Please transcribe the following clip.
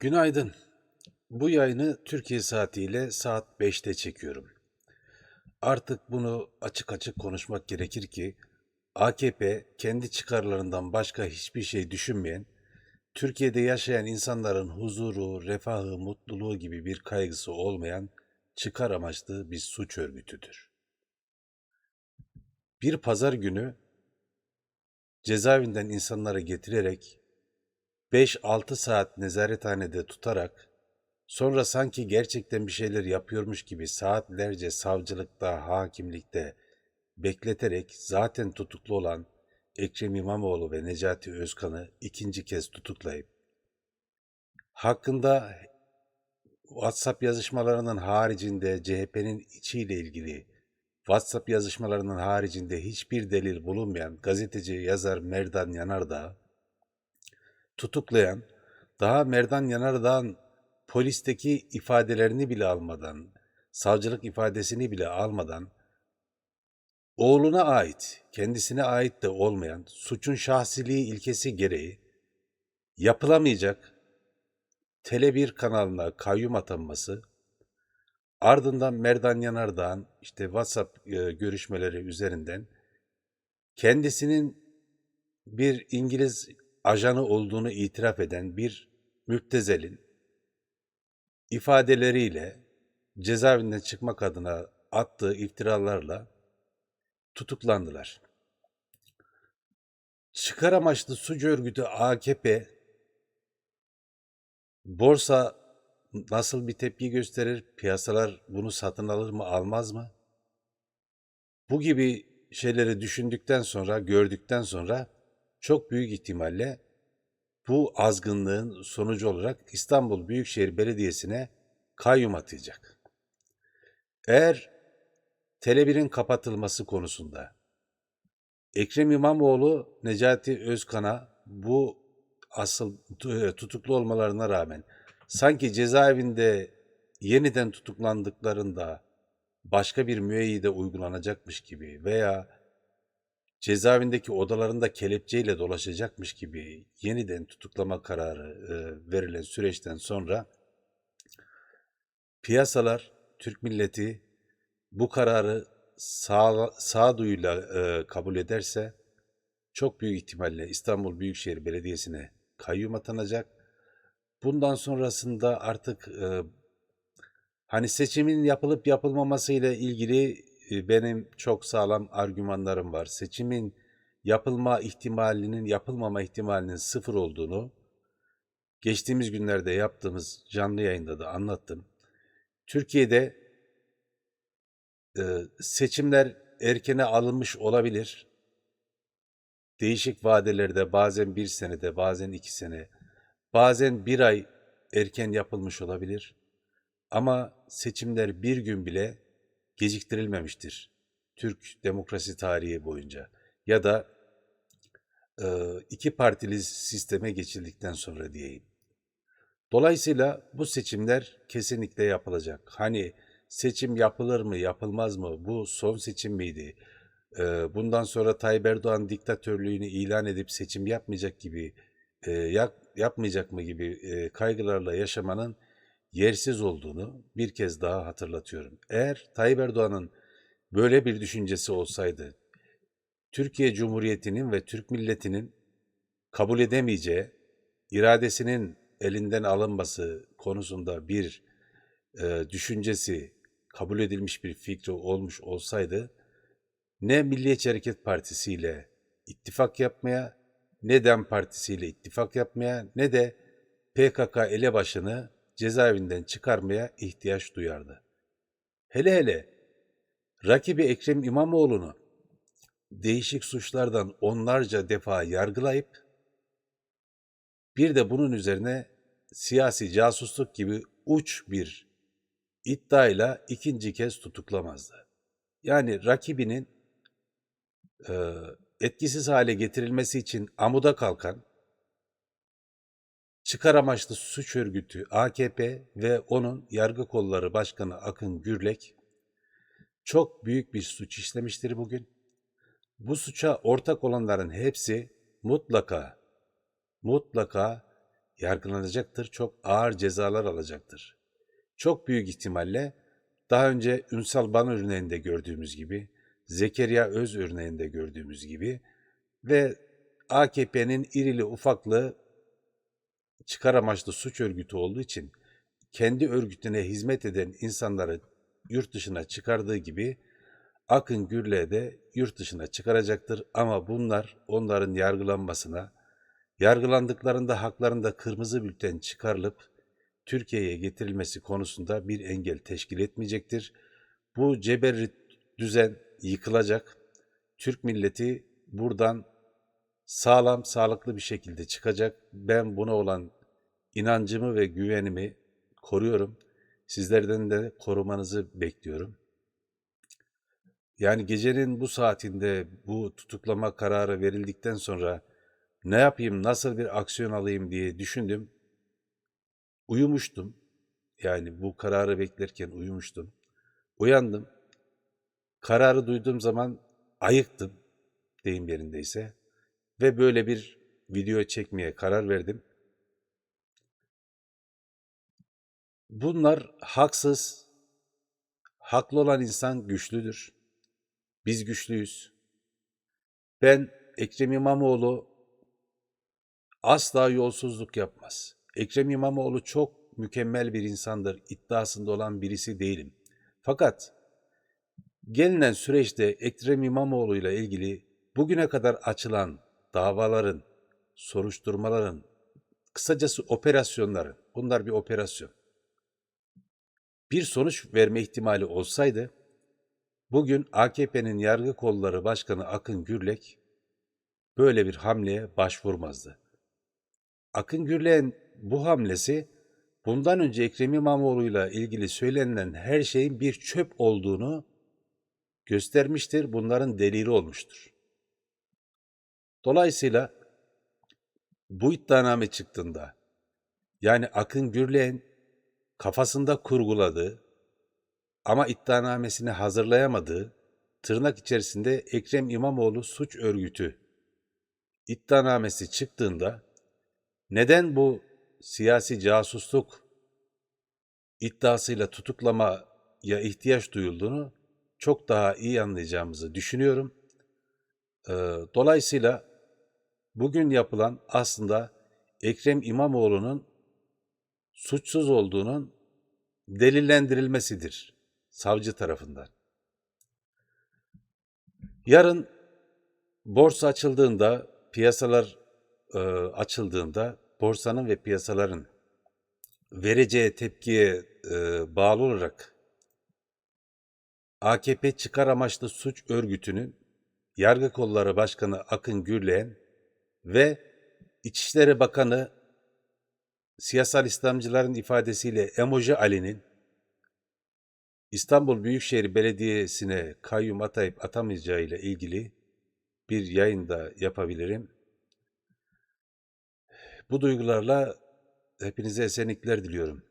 Günaydın. Bu yayını Türkiye saatiyle saat 5'te çekiyorum. Artık bunu açık açık konuşmak gerekir ki AKP kendi çıkarlarından başka hiçbir şey düşünmeyen, Türkiye'de yaşayan insanların huzuru, refahı, mutluluğu gibi bir kaygısı olmayan çıkar amaçlı bir suç örgütüdür. Bir pazar günü cezaevinden insanları getirerek 5-6 saat nezarethanede tutarak sonra sanki gerçekten bir şeyler yapıyormuş gibi saatlerce savcılıkta, hakimlikte bekleterek zaten tutuklu olan Ekrem İmamoğlu ve Necati Özkan'ı ikinci kez tutuklayıp hakkında WhatsApp yazışmalarının haricinde CHP'nin içiyle ilgili WhatsApp yazışmalarının haricinde hiçbir delil bulunmayan gazeteci yazar Merdan Yanardağ tutuklayan, daha Merdan Yanardağ'ın polisteki ifadelerini bile almadan, savcılık ifadesini bile almadan, oğluna ait, kendisine ait de olmayan suçun şahsiliği ilkesi gereği yapılamayacak Tele1 kanalına kayyum atanması, ardından Merdan Yanardağ'ın işte WhatsApp e, görüşmeleri üzerinden kendisinin bir İngiliz ajanı olduğunu itiraf eden bir müptezelin ifadeleriyle cezaevinden çıkmak adına attığı iftiralarla tutuklandılar. Çıkar amaçlı suç örgütü AKP borsa nasıl bir tepki gösterir? Piyasalar bunu satın alır mı, almaz mı? Bu gibi şeyleri düşündükten sonra, gördükten sonra çok büyük ihtimalle bu azgınlığın sonucu olarak İstanbul Büyükşehir Belediyesi'ne kayyum atayacak. Eğer Tele1'in kapatılması konusunda Ekrem İmamoğlu, Necati Özkan'a bu asıl tutuklu olmalarına rağmen sanki cezaevinde yeniden tutuklandıklarında başka bir müeyyide uygulanacakmış gibi veya cezaevindeki odalarında kelepçeyle dolaşacakmış gibi yeniden tutuklama kararı e, verilen süreçten sonra piyasalar, Türk milleti bu kararı sağ, sağduyuyla e, kabul ederse çok büyük ihtimalle İstanbul Büyükşehir Belediyesi'ne kayyum atanacak. Bundan sonrasında artık e, hani seçimin yapılıp yapılmaması ile ilgili benim çok sağlam argümanlarım var. Seçimin yapılma ihtimalinin, yapılmama ihtimalinin sıfır olduğunu geçtiğimiz günlerde yaptığımız canlı yayında da anlattım. Türkiye'de e, seçimler erkene alınmış olabilir. Değişik vadelerde bazen bir senede, bazen iki sene, bazen bir ay erken yapılmış olabilir. Ama seçimler bir gün bile geciktirilmemiştir Türk demokrasi tarihi boyunca ya da e, iki partili sisteme geçildikten sonra diyeyim. Dolayısıyla bu seçimler kesinlikle yapılacak. Hani seçim yapılır mı yapılmaz mı bu son seçim miydi? E, bundan sonra Tayyip Erdoğan diktatörlüğünü ilan edip seçim yapmayacak gibi e, yap, yapmayacak mı gibi e, kaygılarla yaşamanın yersiz olduğunu bir kez daha hatırlatıyorum. Eğer Tayyip Erdoğan'ın böyle bir düşüncesi olsaydı, Türkiye Cumhuriyeti'nin ve Türk milletinin kabul edemeyeceği, iradesinin elinden alınması konusunda bir e, düşüncesi, kabul edilmiş bir fikri olmuş olsaydı, ne Milliyetçi Hareket Partisi ile ittifak yapmaya, ne DEM Partisi ile ittifak yapmaya, ne de PKK elebaşını cezaevinden çıkarmaya ihtiyaç duyardı. Hele hele rakibi Ekrem İmamoğlu'nu değişik suçlardan onlarca defa yargılayıp bir de bunun üzerine siyasi casusluk gibi uç bir iddiayla ikinci kez tutuklamazdı. Yani rakibinin e, etkisiz hale getirilmesi için amuda kalkan çıkar amaçlı suç örgütü AKP ve onun yargı kolları başkanı Akın Gürlek çok büyük bir suç işlemiştir bugün. Bu suça ortak olanların hepsi mutlaka mutlaka yargılanacaktır. Çok ağır cezalar alacaktır. Çok büyük ihtimalle daha önce Ünsal Ban örneğinde gördüğümüz gibi, Zekeriya Öz örneğinde gördüğümüz gibi ve AKP'nin irili ufaklı çıkar amaçlı suç örgütü olduğu için kendi örgütüne hizmet eden insanları yurt dışına çıkardığı gibi Akın Gürle de yurt dışına çıkaracaktır ama bunlar onların yargılanmasına, yargılandıklarında haklarında kırmızı bülten çıkarılıp Türkiye'ye getirilmesi konusunda bir engel teşkil etmeyecektir. Bu ceberri düzen yıkılacak. Türk milleti buradan sağlam, sağlıklı bir şekilde çıkacak. Ben buna olan inancımı ve güvenimi koruyorum. Sizlerden de korumanızı bekliyorum. Yani gecenin bu saatinde bu tutuklama kararı verildikten sonra ne yapayım, nasıl bir aksiyon alayım diye düşündüm. Uyumuştum. Yani bu kararı beklerken uyumuştum. Uyandım. Kararı duyduğum zaman ayıktım deyim yerindeyse ve böyle bir video çekmeye karar verdim. Bunlar haksız. Haklı olan insan güçlüdür. Biz güçlüyüz. Ben Ekrem İmamoğlu asla yolsuzluk yapmaz. Ekrem İmamoğlu çok mükemmel bir insandır. iddiasında olan birisi değilim. Fakat gelinen süreçte Ekrem İmamoğlu ile ilgili bugüne kadar açılan davaların, soruşturmaların, kısacası operasyonların, bunlar bir operasyon. Bir sonuç verme ihtimali olsaydı, bugün AKP'nin yargı kolları başkanı Akın Gürlek böyle bir hamleye başvurmazdı. Akın Gürlek'in bu hamlesi bundan önce Ekrem İmamoğlu'yla ilgili söylenilen her şeyin bir çöp olduğunu göstermiştir, bunların delili olmuştur. Dolayısıyla bu iddianame çıktığında yani Akın Gürlek'in kafasında kurguladığı ama iddianamesini hazırlayamadığı tırnak içerisinde Ekrem İmamoğlu suç örgütü iddianamesi çıktığında neden bu siyasi casusluk iddiasıyla tutuklamaya ihtiyaç duyulduğunu çok daha iyi anlayacağımızı düşünüyorum. Ee, Dolayısıyla bugün yapılan aslında Ekrem İmamoğlu'nun suçsuz olduğunun delillendirilmesidir savcı tarafından. Yarın borsa açıldığında, piyasalar e, açıldığında borsanın ve piyasaların vereceği tepkiye e, bağlı olarak AKP çıkar amaçlı suç örgütünün Yargı Kolları Başkanı Akın Gürleyen ve İçişleri Bakanı siyasal İslamcıların ifadesiyle Emoji Ali'nin İstanbul Büyükşehir Belediyesi'ne kayyum atayıp atamayacağı ile ilgili bir yayın da yapabilirim. Bu duygularla hepinize esenlikler diliyorum.